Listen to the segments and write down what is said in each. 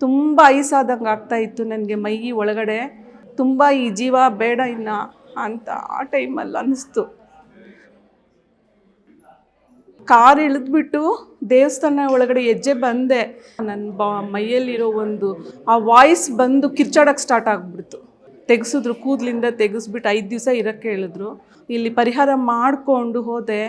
ತುಂಬ ಐಸಾದಂಗೆ ಆಗ್ತಾ ಇತ್ತು ನನಗೆ ಮೈ ಒಳಗಡೆ. ತುಂಬ ಈ ಜೀವ ಬೇಡ ಇನ್ನ ಅಂತ ಆ ಟೈಮಲ್ಲಿ ಅನ್ನಿಸ್ತು. ಕಾರ್ ಇಳಿದ್ಬಿಟ್ಟು ದೇವಸ್ಥಾನ ಒಳಗಡೆ ಹೆಜ್ಜೆ ಬಂದೆ. ನನ್ನ ಬಾ ಮೈಯಲ್ಲಿರೋ ಒಂದು ಆ ವಾಯ್ಸ್ ಬಂದು ಕಿರ್ಚಾಡೋಕ್ಕೆ ಸ್ಟಾರ್ಟ್ ಆಗಿಬಿಡ್ತು. ತೆಗೆಸಿದ್ರು, ಕೂದಲಿಂದ ತೆಗೆಸ್ಬಿಟ್ಟು ಐದು ದಿವಸ ಇರೋಕ್ಕೆ ಹೇಳಿದ್ರು. ಇಲ್ಲಿ ಪರಿಹಾರ ಮಾಡಿಕೊಂಡು ಹೋದೆ.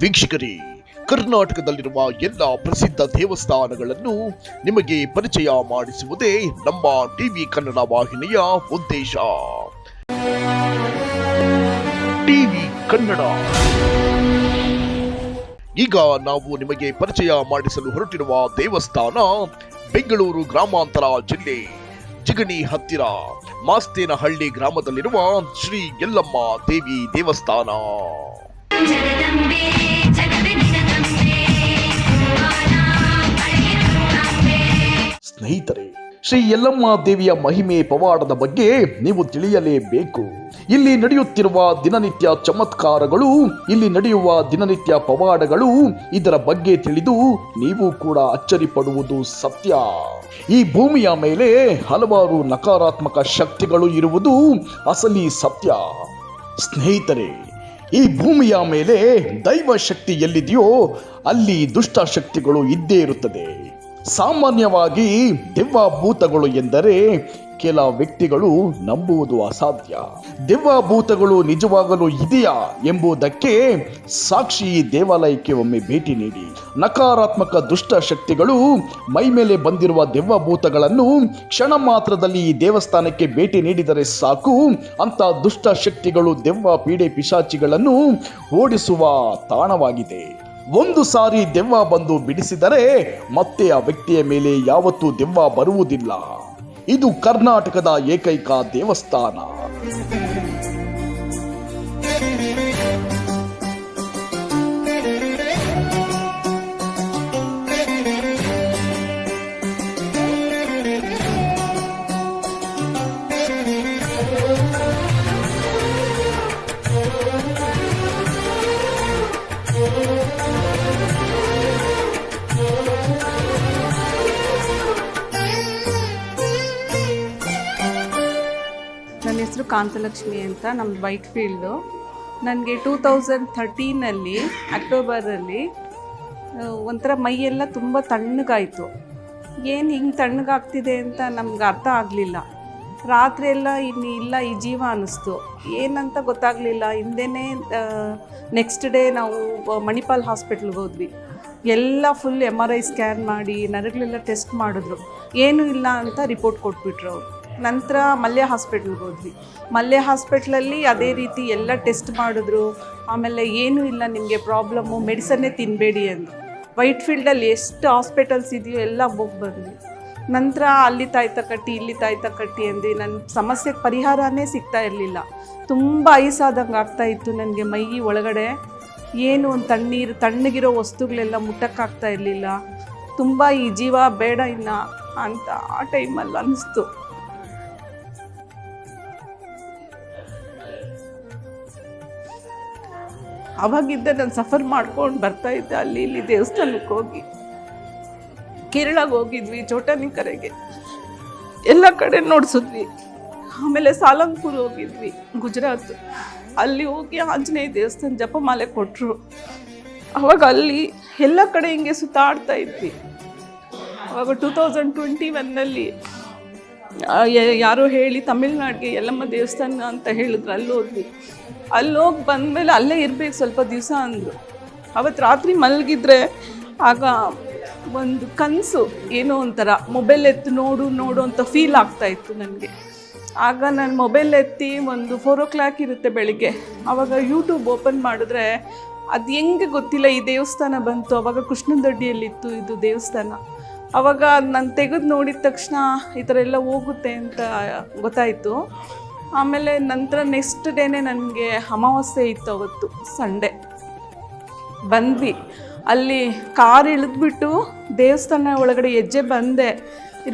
ವೀಕ್ಷಕರೇ, ಕರ್ನಾಟಕದಲ್ಲಿರುವ ಎಲ್ಲ ಪ್ರಸಿದ್ಧ ದೇವಸ್ಥಾನಗಳನ್ನು ನಿಮಗೆ ಪರಿಚಯ ಮಾಡಿಸುವುದೇ ನಮ್ಮ ಟಿವಿ ಕನ್ನಡ ವಾಹಿನಿಯ ಉದ್ದೇಶ. ಟಿವಿ ಕನ್ನಡ. ಈಗ ನಾವು ನಿಮಗೆ ಪರಿಚಯ ಮಾಡಿಸಲು ಹೊರಟಿರುವ ದೇವಸ್ಥಾನ ಬೆಂಗಳೂರು ಗ್ರಾಮಾಂತರ ಜಿಲ್ಲೆ, ಜಿಗಣಿ ಹತ್ತಿರ, ಮಾಸ್ತೇನಹಳ್ಳಿ ಗ್ರಾಮದಲ್ಲಿರುವ ಶ್ರೀ ಯಲ್ಲಮ್ಮ ದೇವಿ ದೇವಸ್ಥಾನ. ಸ್ನೇಹಿತರೆ, ಶ್ರೀ ಯಲ್ಲಮ್ಮ ದೇವಿಯ ಮಹಿಮೆ ಪವಾಡದ ಬಗ್ಗೆ ನೀವು ತಿಳಿಯಲೇಬೇಕು. ಇಲ್ಲಿ ನಡೆಯುತ್ತಿರುವ ದಿನನಿತ್ಯ ಚಮತ್ಕಾರಗಳು, ಇಲ್ಲಿ ನಡೆಯುವ ದಿನನಿತ್ಯ ಪವಾಡಗಳು, ಇದರ ಬಗ್ಗೆ ತಿಳಿದು ನೀವು ಕೂಡ ಅಚ್ಚರಿ ಪಡುವುದು ಸತ್ಯ. ಈ ಭೂಮಿಯ ಮೇಲೆ ಹಲವಾರು ನಕಾರಾತ್ಮಕ ಶಕ್ತಿಗಳು ಇರುವುದು ಅಸಲಿ ಸತ್ಯ. ಸ್ನೇಹಿತರೆ ಈ ಭೂಮಿಯ ಮೇಲೆ ದೈವ ಶಕ್ತಿ ಎಲ್ಲಿದೆಯೋ ಅಲ್ಲಿ ದುಷ್ಟ ಶಕ್ತಿಗಳು ಇದ್ದೇ ಇರುತ್ತದೆ. ಸಾಮಾನ್ಯವಾಗಿ ದೆವ್ವಭೂತಗಳು ಎಂದರೆ ಕೆಲ ವ್ಯಕ್ತಿಗಳು ನಂಬುವುದು ಅಸಾಧ್ಯ. ದೆವ್ವಭೂತಗಳು ನಿಜವಾಗಲೂ ಇದೆಯಾ ಎಂಬುದಕ್ಕೆ ಸಾಕ್ಷಿ ದೇವಾಲಯಕ್ಕೆ ಒಮ್ಮೆ ಭೇಟಿ ನೀಡಿ. ನಕಾರಾತ್ಮಕ ದುಷ್ಟ ಶಕ್ತಿಗಳು ಮೈ ಮೇಲೆ ಬಂದಿರುವ ದಿವ್ಯಭೂತಗಳನ್ನು ಕ್ಷಣ ಮಾತ್ರದಲ್ಲಿ ಈ ದೇವಸ್ಥಾನಕ್ಕೆ ಭೇಟಿ ನೀಡಿದರೆ ಸಾಕು. ಅಂತ ದುಷ್ಟ ಶಕ್ತಿಗಳು ದೆವ್ವ ಪೀಡೆ ಪಿಶಾಚಿಗಳನ್ನು ಓಡಿಸುವ ತಾಣವಾಗಿದೆ. ಒಂದು ಸಾರಿ ದೆವ್ವ ಬಂದು ಬಿಡಿಸಿದರೆ ಮತ್ತೆ ಆ ವ್ಯಕ್ತಿಯ ಮೇಲೆ ಯಾವತ್ತೂ ದೆವ್ವ ಬರುವುದಿಲ್ಲ. ಇದು ಕರ್ನಾಟಕದ ಏಕೈಕ ದೇವಸ್ಥಾನ. ಕಾಂತಲಕ್ಷ್ಮಿ ಅಂತ ನಮ್ಮ ವೈಟ್ ಫೀಲ್ಡು. ನನಗೆ ಟೂ ತೌಸಂಡ್ ಥರ್ಟೀನಲ್ಲಿ ಅಕ್ಟೋಬರಲ್ಲಿ ಒಂಥರ ಮೈಯೆಲ್ಲ ತುಂಬ ತಣ್ಣಗಾಯಿತು. ಏನು ಹಿಂಗೆ ತಣ್ಣಗಾಗ್ತಿದೆ ಅಂತ ನಮ್ಗೆ ಅರ್ಥ ಆಗಲಿಲ್ಲ. ರಾತ್ರಿ ಎಲ್ಲ ಇನ್ನು ಇಲ್ಲ ಈ ಜೀವ ಅನ್ನಿಸ್ತು. ಏನಂತ ಗೊತ್ತಾಗಲಿಲ್ಲ. ಹಿಂದೆನೇ ನೆಕ್ಸ್ಟ್ ಡೇ ನಾವು ಮಣಿಪಾಲ್ ಹಾಸ್ಪಿಟ್ಲ್ಗೆ ಹೋದ್ವಿ. ಎಲ್ಲ full M R I scan ಮಾಡಿ ನರಗಳೆಲ್ಲ ಟೆಸ್ಟ್ ಮಾಡಿದ್ರು. ಏನೂ ಇಲ್ಲ ಅಂತ ರಿಪೋರ್ಟ್ ಕೊಟ್ಬಿಟ್ರು ಅವರು. ನಂತರ ಮಲ್ಯ ಹಾಸ್ಪಿಟ್ಲ್ಗೆ ಹೋದ್ವಿ. ಮಲ್ಯ ಹಾಸ್ಪಿಟ್ಲಲ್ಲಿ ಅದೇ ರೀತಿ ಎಲ್ಲ ಟೆಸ್ಟ್ ಮಾಡಿದ್ರು. ಆಮೇಲೆ ಏನೂ ಇಲ್ಲ, ನಿಮಗೆ ಪ್ರಾಬ್ಲಮ್ಮು ಮೆಡಿಸನ್ನೇ ತಿನ್ನಬೇಡಿ ಅಂದರು. ವೈಟ್ ಫೀಲ್ಡಲ್ಲಿ ಎಷ್ಟು ಹಾಸ್ಪಿಟಲ್ಸ್ ಇದೆಯೋ ಎಲ್ಲ ಹೋಗಿ ಬಂದ್ವಿ. ನಂತರ ಅಲ್ಲಿ ತಾಯ್ತ ಕಟ್ಟಿ, ಇಲ್ಲಿ ತಾಯ್ತ ಕಟ್ಟಿ ಅಂದು ನನ್ನ ಸಮಸ್ಯೆಗೆ ಪರಿಹಾರನೇ ಸಿಗ್ತಾ ಇರಲಿಲ್ಲ. ತುಂಬ ಐಸಾದಂಗೆ ಆಗ್ತಾ ಇತ್ತು ನನಗೆ ಮೈ ಒಳಗಡೆ. ಏನು ಒಂದು ತಣ್ಣೀರು, ತಣ್ಣಗಿರೋ ವಸ್ತುಗಳೆಲ್ಲ ಮುಟ್ಟಕ್ಕಾಗ್ತಾ ಇರಲಿಲ್ಲ. ತುಂಬ ಈ ಜೀವ ಬೇಡ ಇನ್ನ ಅಂತ ಆ ಟೈಮಲ್ಲಿ ಅನ್ನಿಸ್ತು ಅವಾಗಿದ್ದ ನಾನು ಸಫರ್ ಮಾಡ್ಕೊಂಡು ಬರ್ತಾ ಇದ್ದೆ ಅಲ್ಲಿ ಇಲ್ಲಿ ದೇವಸ್ಥಾನಕ್ಕೆ ಹೋಗಿ. ಕೇರಳಗೆ ಹೋಗಿದ್ವಿ ಚೋಟಾನಿ ಕರೆಗೆ ಎಲ್ಲ ಕಡೆ ನೋಡಿಸಿದ್ವಿ. ಆಮೇಲೆ ಸಾಲಂಗ್ಪುರ್ ಹೋಗಿದ್ವಿ, ಗುಜರಾತ್. ಅಲ್ಲಿ ಹೋಗಿ ಆಂಜನೇಯ ದೇವಸ್ಥಾನ ಜಪಮಾಲೆ ಕೊಟ್ಟರು ಅವಾಗ ಅಲ್ಲಿ ಎಲ್ಲ ಕಡೆ ಹಿಂಗೆ ಸುತ್ತಾಡ್ತಾ ಇದ್ವಿ. ಅವಾಗ ಟೂ ತೌಸಂಡ್ ಟ್ವೆಂಟಿ ಒನ್ನಲ್ಲಿ ಯಾರೋ ಹೇಳಿ ತಮಿಳ್ನಾಡಿಗೆ ಯಲ್ಲಮ್ಮ ದೇವಸ್ಥಾನ ಅಂತ ಹೇಳಿದ್ರು ಅಲ್ಲಿ ಹೋದ್ವಿ ಅಲ್ಲಿ ಹೋಗಿ ಬಂದಮೇಲೆ ಅಲ್ಲೇ ಇರಬೇಕು ಸ್ವಲ್ಪ ದಿವಸ ಅಂದರು. ಅವತ್ತು ರಾತ್ರಿ ಮಲಗಿದ್ರೆ ಆಗ ಒಂದು ಕನಸು ಏನೋ ಒಂಥರ, ಮೊಬೈಲ್ ಎತ್ತು ನೋಡು ನೋಡು ಅಂತ ಫೀಲ್ ಆಗ್ತಾ ಇತ್ತು ನನಗೆ. ಆಗ ನಾನು ಮೊಬೈಲ್ ಎತ್ತಿ ಒಂದು ಫೋರ್ ಓ ಕ್ಲಾಕ್ ಇರುತ್ತೆ ಬೆಳಿಗ್ಗೆ. ಆವಾಗ ಯೂಟ್ಯೂಬ್ ಓಪನ್ ಮಾಡಿದ್ರೆ ಅದು ಹೆಂಗೆ ಗೊತ್ತಿಲ್ಲ, ಈ ದೇವಸ್ಥಾನ ಬಂತು, ಅವಾಗ ಕೃಷ್ಣದೊಡ್ಡಿಯಲ್ಲಿತ್ತು ಇದು ದೇವಸ್ಥಾನ. ಅವಾಗ ನಾನು ತೆಗೆದು ನೋಡಿದ ತಕ್ಷಣ ಈ ಥರ ಎಲ್ಲ ಹೋಗುತ್ತೆ ಅಂತ ಗೊತ್ತಾಯಿತು. ಆಮೇಲೆ ನಂತರ ನೆಕ್ಸ್ಟ್ ಡೇನೇ ನನಗೆ ಅಮಾವಾಸ್ಯೆ ಇತ್ತು ಅವತ್ತು ಸಂಡೇ ಬಂದ್ವಿ. ಅಲ್ಲಿ ಕಾರ್ ಇಳಿದ್ಬಿಟ್ಟು ದೇವಸ್ಥಾನ ಒಳಗಡೆ ಹೆಜ್ಜೆ ಬಂದೆ.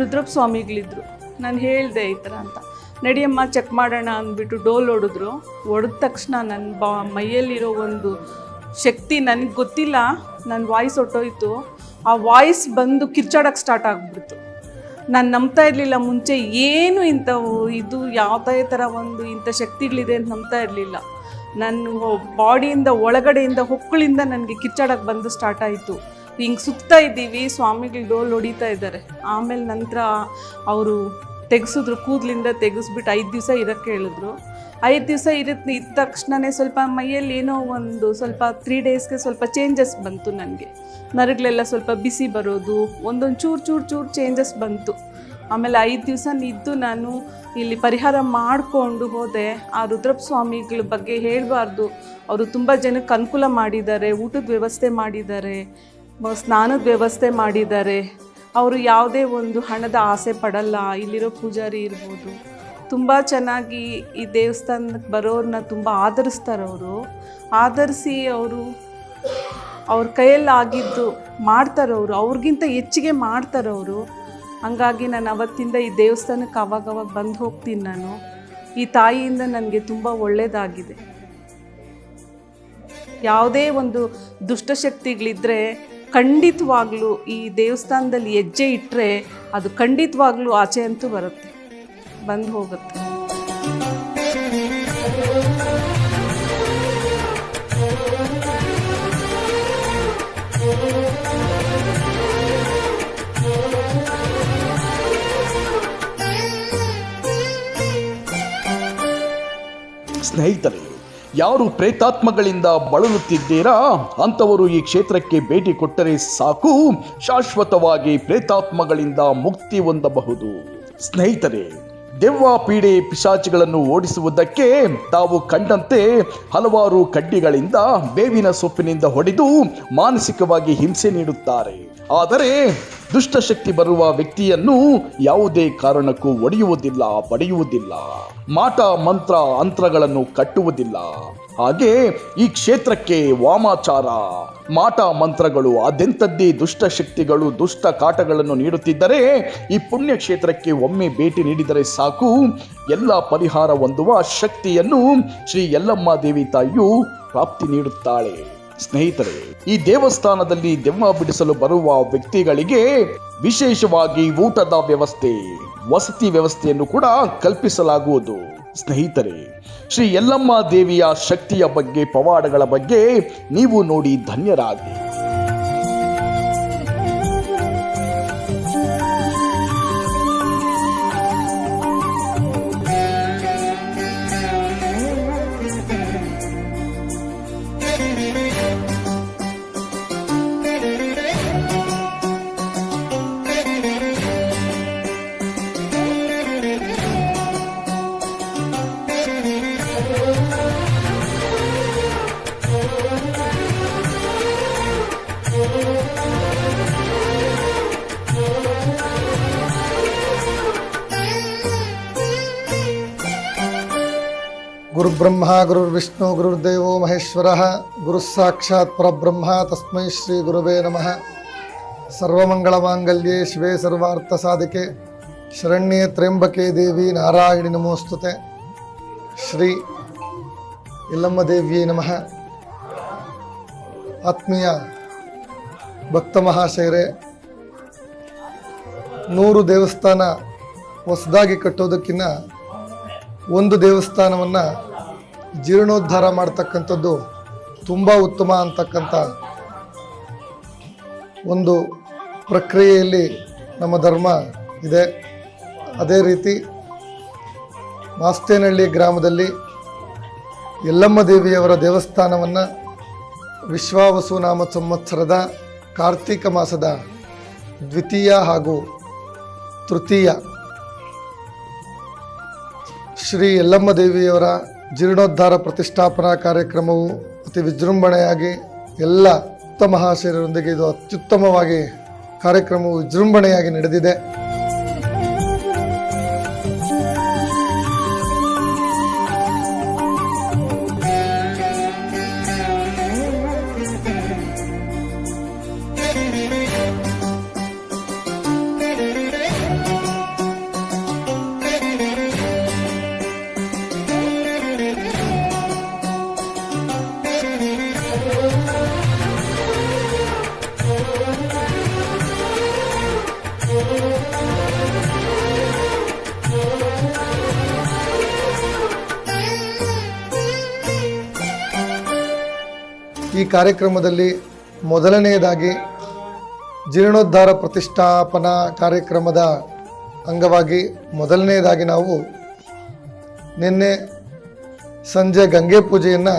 ರುದ್ರಪ್ಪ ಸ್ವಾಮಿಗಳಿದ್ರು ನಾನು ಹೇಳಿದೆ ಈ ಥರ ಅಂತ. ನಡಿಯಮ್ಮ ಚೆಕ್ ಮಾಡೋಣ ಅಂದ್ಬಿಟ್ಟು ಡೋಲ್ ಹೊಡೆದ್ರು. ಹೊಡೆದ ತಕ್ಷಣ ನನ್ನ ಬಾ ಮೈಯಲ್ಲಿರೋ ಒಂದು ಶಕ್ತಿ ನನಗೆ ಗೊತ್ತಿಲ್ಲ. ನನ್ನ ವಾಯ್ಸ್ ಹೊಟ್ಟೋಯ್ತು ಆ ವಾಯ್ಸ್ ಬಂದು ಕಿರ್ಚಾಡಕ್ಕೆ ಸ್ಟಾರ್ಟ್ ಆಗಿಬಿಡ್ತು. ನಾನು ನಂಬ್ತಾ ಇರಲಿಲ್ಲ ಮುಂಚೆ, ಏನು ಇಂಥವು ಇದು ಯಾವುದೇ ಥರ ಒಂದು ಇಂಥ ಶಕ್ತಿಗಳಿದೆ ಅಂತ ನಂಬ್ತಾ ಇರಲಿಲ್ಲ. ನನ್ನ ಬಾಡಿಯಿಂದ ಒಳಗಡೆಯಿಂದ, ಹೊಕ್ಕಳಿಂದ ನನಗೆ ಕಿರ್ಚಾಡಕ್ಕೆ ಬಂದು ಸ್ಟಾರ್ಟ್ ಆಯಿತು. ಹಿಂಗೆ ಸುತ್ತಾ ಇದ್ದೀವಿ, ಸ್ವಾಮಿಗಳು ಡೋಲ್ ಹೊಡಿತಾ ಇದ್ದಾರೆ. ಆಮೇಲೆ ನಂತರ ಅವರು ತೆಗೆಸಿದ್ರು, ಕೂದಲಿಂದ ತೆಗೆಸ್ಬಿಟ್ಟು ಐದು ದಿವಸ ಇರೋಕ್ಕೆ ಹೇಳಿದ್ರು. ಐದು ದಿವಸ ಇರುತ್ತೆ ಇದ್ದ ತಕ್ಷಣವೇ ಸ್ವಲ್ಪ ಮೈಯಲ್ಲಿ ಏನೋ ಒಂದು ಸ್ವಲ್ಪ ತ್ರೀ ಡೇಸ್ಗೆ ಸ್ವಲ್ಪ ಚೇಂಜಸ್ ಬಂತು ನನಗೆ ನರಗಳೆಲ್ಲ ಸ್ವಲ್ಪ ಬಿಸಿ ಬರೋದು, ಒಂದೊಂದು ಚೂರು ಚೂರು ಚೂರು ಚೇಂಜಸ್ ಬಂತು. ಆಮೇಲೆ ಐದು ದಿವಸ ಇದ್ದು ನಾನು ಇಲ್ಲಿ ಪರಿಹಾರ ಮಾಡಿಕೊಂಡು ಹೋದೆ. ಆ ರುದ್ರಪ್ಪ ಸ್ವಾಮಿಗಳ ಬಗ್ಗೆ ಹೇಳಬಾರ್ದು. ಅವರು ತುಂಬ ಜನಕ್ಕೆ ಅನುಕೂಲ ಮಾಡಿದ್ದಾರೆ, ಊಟದ ವ್ಯವಸ್ಥೆ ಮಾಡಿದ್ದಾರೆ, ಸ್ನಾನದ ವ್ಯವಸ್ಥೆ ಮಾಡಿದ್ದಾರೆ. ಅವರು ಯಾವುದೇ ಒಂದು ಹಣದ ಆಸೆ ಪಡಲ್ಲ, ಇಲ್ಲಿರೋ ಪೂಜಾರಿ ಇರ್ಬೋದು. ತುಂಬ ಚೆನ್ನಾಗಿ ಈ ದೇವಸ್ಥಾನಕ್ಕೆ ಬರೋರನ್ನ ತುಂಬ ಆಧರಿಸ್ತಾರೆ ಅವರು. ಆಧರಿಸಿ ಅವರು ಅವ್ರ ಕೈಯಲ್ಲಿ ಆಗಿದ್ದು ಮಾಡ್ತಾರೆ ಅವರು ಅವ್ರಿಗಿಂತ ಹೆಚ್ಚಿಗೆ ಮಾಡ್ತಾರವರು. ಹಂಗಾಗಿ ನಾನು ಅವತ್ತಿಂದ ಈ ದೇವಸ್ಥಾನಕ್ಕೆ ಅವಾಗವಾಗ ಬಂದು ಹೋಗ್ತೀನಿ ನಾನು. ಈ ತಾಯಿಯಿಂದ ನನಗೆ ತುಂಬ ಒಳ್ಳೆಯದಾಗಿದೆ ಯಾವುದೇ ಒಂದು ದುಷ್ಟಶಕ್ತಿಗಳಿದ್ದರೆ ಖಂಡಿತವಾಗ್ಲೂ ಈ ದೇವಸ್ಥಾನದಲ್ಲಿ ಹೆಜ್ಜೆ ಇಟ್ಟರೆ ಅದು ಖಂಡಿತವಾಗ್ಲೂ ಆಚೆ ಅಂತೂ ಬರುತ್ತೆ, ಬಂದು ಹೋಗುತ್ತೆ. ಸ್ನೇಹಿತರೆ, ಯಾರು ಪ್ರೇತಾತ್ಮಗಳಿಂದ ಬಳಲುತ್ತಿದ್ದೀರಾ? ಅಂಥವರು ಈ ಕ್ಷೇತ್ರಕ್ಕೆ ಭೇಟಿ ಕೊಟ್ಟರೆ ಸಾಕು. ಶಾಶ್ವತವಾಗಿ ಪ್ರೇತಾತ್ಮಗಳಿಂದ ಮುಕ್ತಿ ಹೊಂದಬಹುದು. ಸ್ನೇಹಿತರೆ, ದೆವ್ವ ಪೀಡೆ ಪಿಶಾಚಿಗಳನ್ನು ಓಡಿಸುವುದಕ್ಕೆ ತಾವು ಕಂಡಂತೆ ಹಲವಾರು ಕಡ್ಡಿಗಳಿಂದ ಬೇವಿನ ಸೊಪ್ಪಿನಿಂದ ಹೊಡೆದು ಮಾನಸಿಕವಾಗಿ ಹಿಂಸೆ ನೀಡುತ್ತಾರೆ. ಆದರೆ ದುಷ್ಟಶಕ್ತಿ ಬರುವ ವ್ಯಕ್ತಿಯನ್ನು ಯಾವುದೇ ಕಾರಣಕ್ಕೂ ಒಡೆಯುವುದಿಲ್ಲ, ಪಡೆಯುವುದಿಲ್ಲ. ಮಾಟ, ಮಂತ್ರ, ಅಂತ್ರಗಳನ್ನು ಕಟ್ಟುವುದಿಲ್ಲ. ಹಾಗೆ ಈ ಕ್ಷೇತ್ರಕ್ಕೆ ವಾಮಾಚಾರ. ಮಾಟ, ಮಂತ್ರಗಳು ಅದೆಂಥದ್ದೇ ದುಷ್ಟ ಶಕ್ತಿಗಳು ದುಷ್ಟ ಕಾಟಗಳನ್ನು ನೀಡುತ್ತಿದ್ದರೆ ಈ ಪುಣ್ಯ ಕ್ಷೇತ್ರಕ್ಕೆ ಒಮ್ಮೆ ಭೇಟಿ ನೀಡಿದರೆ ಸಾಕು. ಎಲ್ಲ ಪರಿಹಾರ ಹೊಂದುವ ಶಕ್ತಿಯನ್ನು ಶ್ರೀ ಯಲ್ಲಮ್ಮ ದೇವಿ ತಾಯಿಯು ಪ್ರಾಪ್ತಿ ನೀಡುತ್ತಾಳೆ. ಸ್ನೇಹಿತರೆ, ಈ ದೇವಸ್ಥಾನದಲ್ಲಿ ದೆವ್ವ ಬಿಡಿಸಲು ಬರುವ ವ್ಯಕ್ತಿಗಳಿಗೆ ವಿಶೇಷವಾಗಿ ಊಟದ ವ್ಯವಸ್ಥೆ, ವಸತಿ ವ್ಯವಸ್ಥೆಯನ್ನು ಕೂಡ ಕಲ್ಪಿಸಲಾಗುವುದು. ಸ್ನೇಹಿತರೆ, ಶ್ರೀ ಯಲ್ಲಮ್ಮ ದೇವಿಯ ಶಕ್ತಿಯ ಬಗ್ಗೆ, ಪವಾಡಗಳ ಬಗ್ಗೆ ನೀವು ನೋಡಿ ಧನ್ಯರಾಗಿ. ಗುರುಬ್ರಹ್ಮ ಗುರುರ್ವಿಷ್ಣು ಗುರುರ್ದೇವೋ ಮಹೇಶ್ವರ ಗುರುಃ ಸಾಕ್ಷಾತ್ ಪರಬ್ರಹ್ಮ ತಸ್ಮೈ ಶ್ರೀ ಗುರುವೇ ನಮಃ ಸರ್ವಮಂಗಳಮಾಂಗಲ್ಯೆ ಶಿವೇ ಸರ್ವಾರ್ಥ ಸಾಧಿಕೆ ಶರಣ್ಯೆ ತ್ರ್ಯಂಬಕೆ ದೇವಿ ನಾರಾಯಣಿ ನಮೋಸ್ತುತೆ ಶ್ರೀ ಇಲ್ಲಮ್ಮ ದೇವಿಯೇ ನಮಃ ಆತ್ಮೀಯ ಭಕ್ತ ಮಹಾಶಯರೇ ನೂರು ದೇವಸ್ಥಾನ ಹೊಸದಾಗಿ ಕಟ್ಟೋದಕ್ಕಿಂತ ಒಂದು ದೇವಸ್ಥಾನವನ್ನು ಜೀರ್ಣೋದ್ಧಾರ ಮಾಡ್ತಕ್ಕಂಥದ್ದು ತುಂಬ ಉತ್ತಮ ಅಂತಕ್ಕಂಥ ಒಂದು ಪ್ರಕ್ರಿಯೆಯಲ್ಲಿ ನಮ್ಮ ಧರ್ಮ ಇದೆ. ಅದೇ ರೀತಿ ಮಾಸ್ತೇನಹಳ್ಳಿ ಗ್ರಾಮದಲ್ಲಿ ಯಲ್ಲಮ್ಮ ದೇವಿಯವರ ದೇವಸ್ಥಾನವನ್ನು ವಿಶ್ವಾವಸು ನಾಮ ಸಂವತ್ಸರದ ಕಾರ್ತೀಕ ಮಾಸದ ದ್ವಿತೀಯ ಹಾಗೂ ತೃತೀಯ ಶ್ರೀ ಯಲ್ಲಮ್ಮ ದೇವಿಯವರ ಜೀರ್ಣೋದ್ಧಾರ ಪ್ರತಿಷ್ಠಾಪನಾ ಕಾರ್ಯಕ್ರಮವು ಅತಿ ವಿಜೃಂಭಣೆಯಾಗಿ ಎಲ್ಲ ಉತ್ತಮ ಆಶಯರೊಂದಿಗೆ ಇದು ಅತ್ಯುತ್ತಮವಾಗಿ ಕಾರ್ಯಕ್ರಮವು ವಿಜೃಂಭಣೆಯಾಗಿ ನಡೆದಿದೆ. ಈ ಕಾರ್ಯಕ್ರಮದಲ್ಲಿ ಮೊದಲನೆಯದಾಗಿ ಜೀರ್ಣೋದ್ಧಾರ ಪ್ರತಿಷ್ಠಾಪನಾ ಕಾರ್ಯಕ್ರಮದ ಅಂಗವಾಗಿ ಮೊದಲನೆಯದಾಗಿ ನಾವು ನಿನ್ನೆ ಸಂಜೆ ಗಂಗೆ ಪೂಜೆಯನ್ನು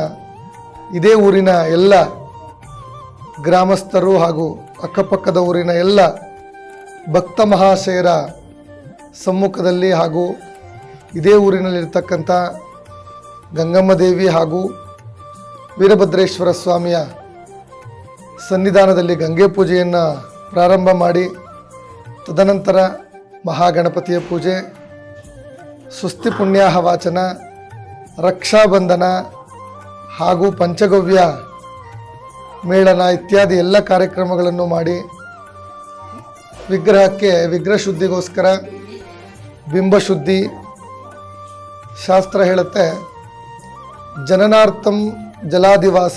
ಇದೇ ಊರಿನ ಎಲ್ಲ ಗ್ರಾಮಸ್ಥರು ಹಾಗೂ ಅಕ್ಕಪಕ್ಕದ ಊರಿನ ಎಲ್ಲ ಭಕ್ತ ಮಹಾಶಯರ ಸಮ್ಮುಖದಲ್ಲಿ ಹಾಗೂ ಇದೇ ಊರಿನಲ್ಲಿರ್ತಕ್ಕಂಥ ಗಂಗಮ್ಮ ದೇವಿ ಹಾಗೂ ವೀರಭದ್ರೇಶ್ವರ ಸ್ವಾಮಿಯ ಸನ್ನಿಧಾನದಲ್ಲಿ ಗಂಗೆ ಪೂಜೆಯನ್ನು ಪ್ರಾರಂಭ ಮಾಡಿ, ತದನಂತರ ಮಹಾಗಣಪತಿಯ ಪೂಜೆ ಸುಸ್ತಿ ಪುಣ್ಯಾಹ ವಾಚನ ರಕ್ಷಾಬಂಧನ ಹಾಗೂ ಪಂಚಗವ್ಯ ಮೇಳನ ಇತ್ಯಾದಿ ಎಲ್ಲ ಕಾರ್ಯಕ್ರಮಗಳನ್ನು ಮಾಡಿ ವಿಗ್ರಹಕ್ಕೆ ವಿಗ್ರಹ ಶುದ್ಧಿಗೋಸ್ಕರ ಬಿಂಬಶುದ್ಧಿ ಶಾಸ್ತ್ರ ಹೇಳುತ್ತೆ. ಜನನಾರ್ಥಂ जलादिवास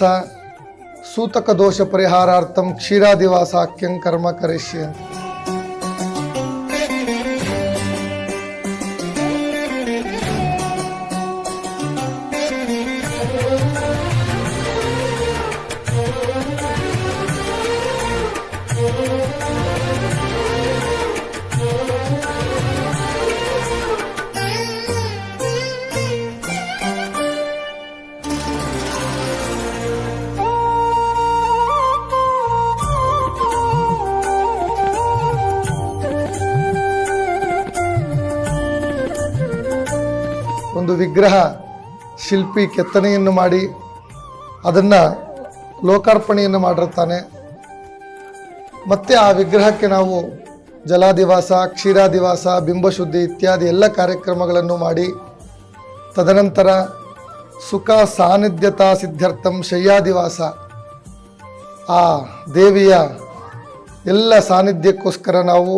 सूतक दोष परिहारार्थम क्षीरादिवासाख्यं कर्म करिष्यन्ति ಒಂದು ವಿಗ್ರಹ ಶಿಲ್ಪಿ ಕೆತ್ತನೆಯನ್ನು ಮಾಡಿ ಅದನ್ನು ಲೋಕಾರ್ಪಣೆಯನ್ನು ಮಾಡಿರ್ತಾನೆ ಮತ್ತೆ ಆ ವಿಗ್ರಹಕ್ಕೆ ನಾವು ಜಲಾದಿವಾಸ ಕ್ಷೀರಾದಿವಾಸ ಬಿಂಬಶುದ್ಧಿ ಇತ್ಯಾದಿ ಎಲ್ಲ ಕಾರ್ಯಕ್ರಮಗಳನ್ನು ಮಾಡಿ ತದನಂತರ ಸುಖ ಸಾನ್ನಿಧ್ಯತಾ ಸಿದ್ಧಾರ್ಥಂ ಶಯ್ಯಾದಿವಾಸ ಆ ದೇವಿಯ ಎಲ್ಲ ಸಾನ್ನಿಧ್ಯಕ್ಕೋಸ್ಕರ ನಾವು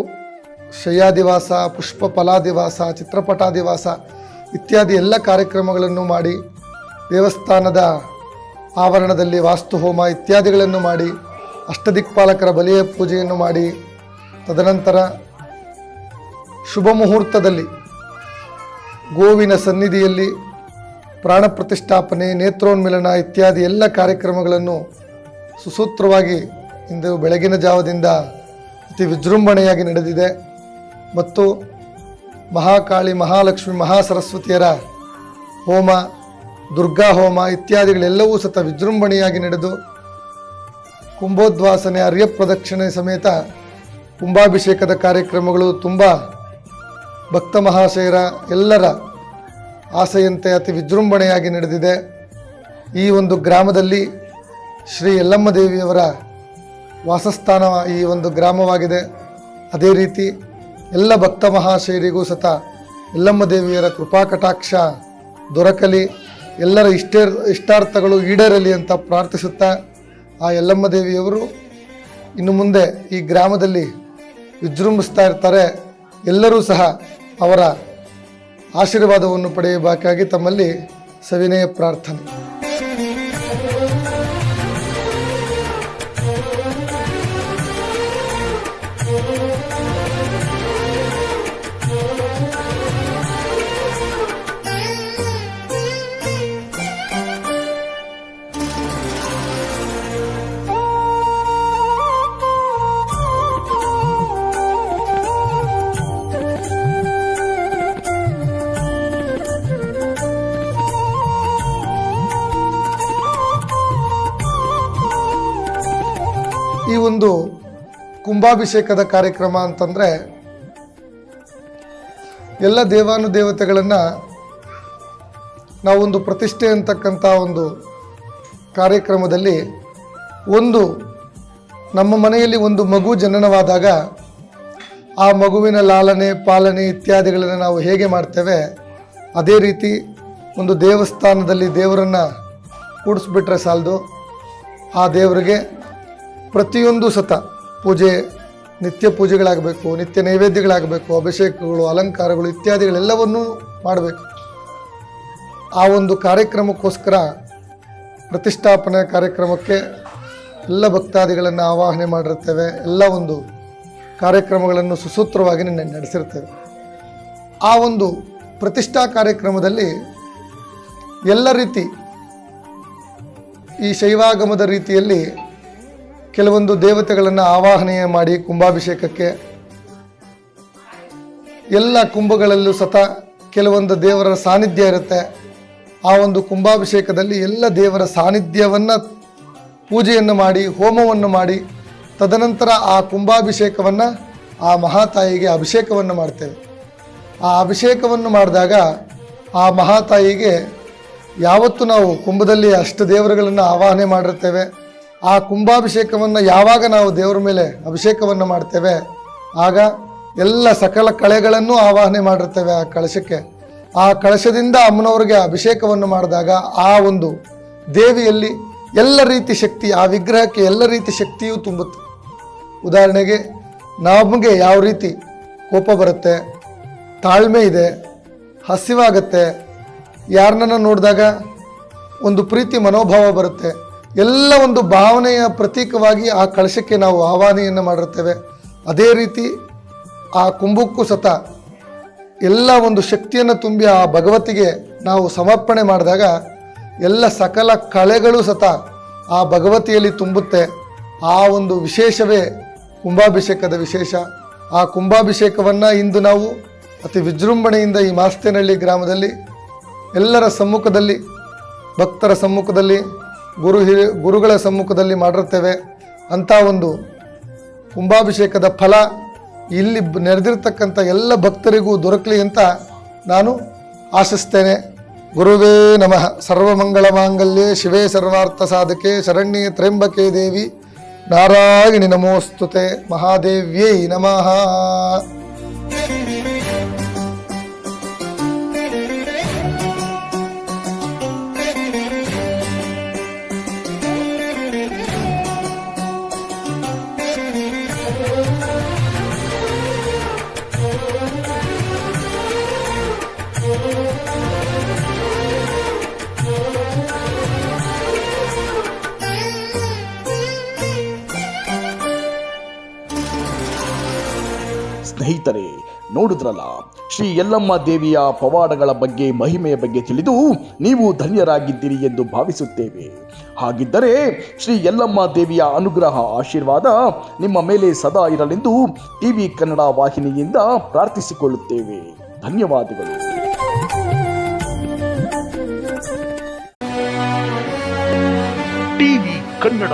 ಶಯ್ಯಾದಿವಾಸ ಪುಷ್ಪ ಫಲಾದಿವಾಸ ಚಿತ್ರಪಟಾದಿವಾಸ ಇತ್ಯಾದಿ ಎಲ್ಲ ಕಾರ್ಯಕ್ರಮಗಳನ್ನು ಮಾಡಿ, ದೇವಸ್ಥಾನದ ಆವರಣದಲ್ಲಿ ವಾಸ್ತು ಹೋಮ ಇತ್ಯಾದಿಗಳನ್ನು ಮಾಡಿ, ಅಷ್ಟದಿಕ್ಪಾಲಕರ ಬಲಿಯ ಪೂಜೆಯನ್ನು ಮಾಡಿ, ತದನಂತರ ಶುಭ ಮುಹೂರ್ತದಲ್ಲಿ ಗೋವಿನ ಸನ್ನಿಧಿಯಲ್ಲಿ ಪ್ರಾಣ ಪ್ರತಿಷ್ಠಾಪನೆ, ನೇತ್ರೋನ್ಮಿಲನ ಇತ್ಯಾದಿ ಎಲ್ಲ ಕಾರ್ಯಕ್ರಮಗಳನ್ನು ಸುಸೂತ್ರವಾಗಿ ಇಂದು ಬೆಳಗಿನ ಜಾವದಿಂದ ಅತಿ ವಿಜೃಂಭಣೆಯಾಗಿ ನಡೆದಿದೆ. ಮತ್ತು ಮಹಾಕಾಳಿ, ಮಹಾಲಕ್ಷ್ಮಿ, ಮಹಾಸರಸ್ವತಿಯರ ಹೋಮ, ದುರ್ಗಾ ಹೋಮ ಇತ್ಯಾದಿಗಳೆಲ್ಲವೂ ಸತ ವಿಜೃಂಭಣೆಯಾಗಿ ನಡೆದು ಕುಂಭೋದ್ವಾಸನೆ ಅರ್ಯ ಪ್ರದಕ್ಷಿಣೆ ಸಮೇತ ಕುಂಭಾಭಿಷೇಕದ ಕಾರ್ಯಕ್ರಮಗಳು ತುಂಬ ಭಕ್ತ ಮಹಾಶಯರ ಎಲ್ಲರ ಆಸೆಯಂತೆ ಅತಿ ವಿಜೃಂಭಣೆಯಾಗಿ ನಡೆದಿದೆ. ಈ ಒಂದು ಗ್ರಾಮದಲ್ಲಿ ಶ್ರೀ ಯಲ್ಲಮ್ಮ ದೇವಿಯವರ ವಾಸಸ್ಥಾನ ಈ ಒಂದು ಗ್ರಾಮವಾಗಿದೆ. ಅದೇ ರೀತಿ ಎಲ್ಲ ಭಕ್ತ ಮಹಾಶಯರಿಗೂ ಸತ ಎಲ್ಲಮ್ಮ ದೇವಿಯರ ಕೃಪಾ ಕಟಾಕ್ಷ ದೊರಕಲಿ. ಎಲ್ಲರ ಇಷ್ಟ ಇಷ್ಟಾರ್ಥಗಳು ಈಡೇರಲಿ ಅಂತ ಪ್ರಾರ್ಥಿಸುತ್ತಾ ಆ ಎಲ್ಲಮ್ಮ ದೇವಿಯವರು ಇನ್ನು ಮುಂದೆ ಈ ಗ್ರಾಮದಲ್ಲಿ ವಿಜೃಂಭಿಸ್ತಾ ಇರ್ತಾರೆ. ಎಲ್ಲರೂ ಸಹ ಅವರ ಆಶೀರ್ವಾದವನ್ನು ಪಡೆಯಬೇಕಾಗಿ ತಮ್ಮಲ್ಲಿ ಸವಿನಯ ಪ್ರಾರ್ಥನೆ. ಒಂದು ಕುಂಭಾಭಿಷೇಕದ ಕಾರ್ಯಕ್ರಮ ಅಂತಂದರೆ ಎಲ್ಲ ದೇವಾನುದೇವತೆಗಳನ್ನು ನಾವೊಂದು ಪ್ರತಿಷ್ಠೆ ಅಂತಕ್ಕಂಥ ಒಂದು ಕಾರ್ಯಕ್ರಮದಲ್ಲಿ ಒಂದು ನಮ್ಮ ಮನೆಯಲ್ಲಿ ಒಂದು ಮಗು ಜನನವಾದಾಗ ಆ ಮಗುವಿನ ಲಾಲನೆ, ಪಾಲನೆ ಇತ್ಯಾದಿಗಳನ್ನು ನಾವು ಹೇಗೆ ಮಾಡ್ತೇವೆ, ಅದೇ ರೀತಿ ಒಂದು ದೇವಸ್ಥಾನದಲ್ಲಿ ದೇವರನ್ನು ಕೂಡಿಸ್ಬಿಟ್ರೆ ಸಾಲದು. ಆ ದೇವರಿಗೆ ಪ್ರತಿಯೊಂದು ಸತ ಪೂಜೆ, ನಿತ್ಯ ಪೂಜೆಗಳಾಗಬೇಕು, ನಿತ್ಯ ನೈವೇದ್ಯಗಳಾಗಬೇಕು, ಅಭಿಷೇಕಗಳು, ಅಲಂಕಾರಗಳು ಇತ್ಯಾದಿಗಳೆಲ್ಲವನ್ನೂ ಮಾಡಬೇಕು. ಆ ಒಂದು ಕಾರ್ಯಕ್ರಮಕ್ಕೋಸ್ಕರ ಪ್ರತಿಷ್ಠಾಪನೆ ಕಾರ್ಯಕ್ರಮಕ್ಕೆ ಎಲ್ಲ ಭಕ್ತಾದಿಗಳನ್ನು ಆವಾಹನೆ ಮಾಡಿರ್ತೇವೆ ಎಲ್ಲ ಒಂದು ಕಾರ್ಯಕ್ರಮಗಳನ್ನು ಸುಸೂತ್ರವಾಗಿ ನಡೆಸಿರ್ತೇವೆ ಆ ಒಂದು ಪ್ರತಿಷ್ಠಾ ಕಾರ್ಯಕ್ರಮದಲ್ಲಿ ಎಲ್ಲ ರೀತಿ ಈ ಶೈವಾಗಮದ ರೀತಿಯಲ್ಲಿ ಕೆಲವೊಂದು ದೇವತೆಗಳನ್ನು ಆವಾಹನೆ ಮಾಡಿ ಕುಂಭಾಭಿಷೇಕಕ್ಕೆ. ಎಲ್ಲ ಕುಂಭಗಳಲ್ಲೂ ಸತ ಕೆಲವೊಂದು ದೇವರ ಸಾನ್ನಿಧ್ಯ ಇರುತ್ತೆ. ಆ ಒಂದು ಕುಂಭಾಭಿಷೇಕದಲ್ಲಿ ಎಲ್ಲ ದೇವರ ಸಾನ್ನಿಧ್ಯವನ್ನು ಪೂಜೆಯನ್ನು ಮಾಡಿ, ಹೋಮವನ್ನು ಮಾಡಿ, ತದನಂತರ ಆ ಕುಂಭಾಭಿಷೇಕವನ್ನು ಆ ಮಹಾತಾಯಿಗೆ ಅಭಿಷೇಕವನ್ನು ಮಾಡ್ತೇವೆ. ಆ ಅಭಿಷೇಕವನ್ನು ಮಾಡಿದಾಗ ಆ ಮಹಾತಾಯಿಗೆ ಯಾವತ್ತು ನಾವು ಕುಂಭದಲ್ಲಿ ಅಷ್ಟು ದೇವರುಗಳನ್ನು ಆವಾಹನೆ ಮಾಡಿರ್ತೇವೆ. ಆ ಕುಂಭಾಭಿಷೇಕವನ್ನು ಯಾವಾಗ ನಾವು ದೇವರ ಮೇಲೆ ಅಭಿಷೇಕವನ್ನು ಮಾಡ್ತೇವೆ, ಆಗ ಎಲ್ಲ ಸಕಲ ಕಳೆಗಳನ್ನು ಆವಾಹನೆ ಮಾಡಿರ್ತೇವೆ ಆ ಕಳಶಕ್ಕೆ. ಆ ಕಳಶದಿಂದ ಅಮ್ಮನವರಿಗೆ ಅಭಿಷೇಕವನ್ನು ಮಾಡಿದಾಗ ಆ ಒಂದು ದೇವಿಯಲ್ಲಿ ಎಲ್ಲ ರೀತಿ ಶಕ್ತಿ, ಆ ವಿಗ್ರಹಕ್ಕೆ ಎಲ್ಲ ರೀತಿ ಶಕ್ತಿಯೂ ತುಂಬುತ್ತೆ. ಉದಾಹರಣೆಗೆ, ನಮಗೆ ಯಾವ ರೀತಿ ಕೋಪ ಬರುತ್ತೆ, ತಾಳ್ಮೆ ಇದೆ, ಹಸಿವಾಗತ್ತೆ ಯಾರನ್ನ ನೋಡಿದಾಗ ಒಂದು ಪ್ರೀತಿ ಮನೋಭಾವ ಬರುತ್ತೆ ಎಲ್ಲ ಒಂದು ಭಾವನೆಯ ಪ್ರತೀಕವಾಗಿ ಆ ಕಳಶಕ್ಕೆ ನಾವು ಆಹ್ವಾನೆಯನ್ನು ಮಾಡಿರ್ತೇವೆ ಅದೇ ರೀತಿ ಆ ಕುಂಭಕ್ಕೂ ಸತ ಎಲ್ಲ ಒಂದು ಶಕ್ತಿಯನ್ನು ತುಂಬಿ ಆ ಭಗವತಿಗೆ ನಾವು ಸಮರ್ಪಣೆ ಮಾಡಿದಾಗ ಎಲ್ಲ ಸಕಲ ಕಳೆಗಳು ಸತ ಆ ಭಗವತಿಯಲ್ಲಿ ತುಂಬುತ್ತೆ. ಆ ಒಂದು ವಿಶೇಷವೇ ಕುಂಭಾಭಿಷೇಕದ ವಿಶೇಷ. ಆ ಕುಂಭಾಭಿಷೇಕವನ್ನು ಇಂದು ನಾವು ಅತಿ ವಿಜೃಂಭಣೆಯಿಂದ ಈ ಮಾಸ್ತೇನಹಳ್ಳಿ ಗ್ರಾಮದಲ್ಲಿ ಎಲ್ಲರ ಸಮ್ಮುಖದಲ್ಲಿ, ಭಕ್ತರ ಸಮ್ಮುಖದಲ್ಲಿ ಗುರು ಗುರುಗಳ ಸಮ್ಮುಖದಲ್ಲಿ ಮಾಡಿರ್ತೇವೆ ಅಂಥ ಒಂದು ಕುಂಭಾಭಿಷೇಕದ ಫಲ ಇಲ್ಲಿ ನೆರೆದಿರ್ತಕ್ಕಂಥ ಎಲ್ಲ ಭಕ್ತರಿಗೂ ದೊರಕಲಿ ಅಂತ ನಾನು ಆಶಿಸ್ತೇನೆ. ಗುರುವೇ ನಮಃ. ಸರ್ವಮಂಗಳ ಮಾಂಗಲ್ಯ ಶಿವೇ ಸರ್ವಾರ್ಥ ಸಾಧಕೆ ಶರಣ್ಯ ತ್ರ್ಯಂಬಕೆ ದೇವಿ. ನಾರಾಯಣಿ ನಮೋಸ್ತುತೆ. ಮಹಾದೇವ್ಯೈ ನಮಃ. ಸ್ನೇಹಿತರೆ, ನೋಡಿದ್ರಲ್ಲ, ಶ್ರೀ ಯಲ್ಲಮ್ಮ ದೇವಿಯ ಪವಾಡಗಳ ಬಗ್ಗೆ, ಮಹಿಮೆಯ ಬಗ್ಗೆ ತಿಳಿದು ನೀವು ಧನ್ಯರಾಗಿದ್ದೀರಿ ಎಂದು ಭಾವಿಸುತ್ತೇವೆ. ಹಾಗಿದ್ದರೆ, ಶ್ರೀ ಯಲ್ಲಮ್ಮ ದೇವಿಯ ಅನುಗ್ರಹ, ಆಶೀರ್ವಾದ ನಿಮ್ಮ ಮೇಲೆ ಸದಾ ಇರಲೆಂದು ಟಿವಿ ಕನ್ನಡ ವಾಹಿನಿಯಿಂದ ಪ್ರಾರ್ಥಿಸಿಕೊಳ್ಳುತ್ತೇವೆ. ಧನ್ಯವಾದಗಳು. ಟಿವಿ ಕನ್ನಡ.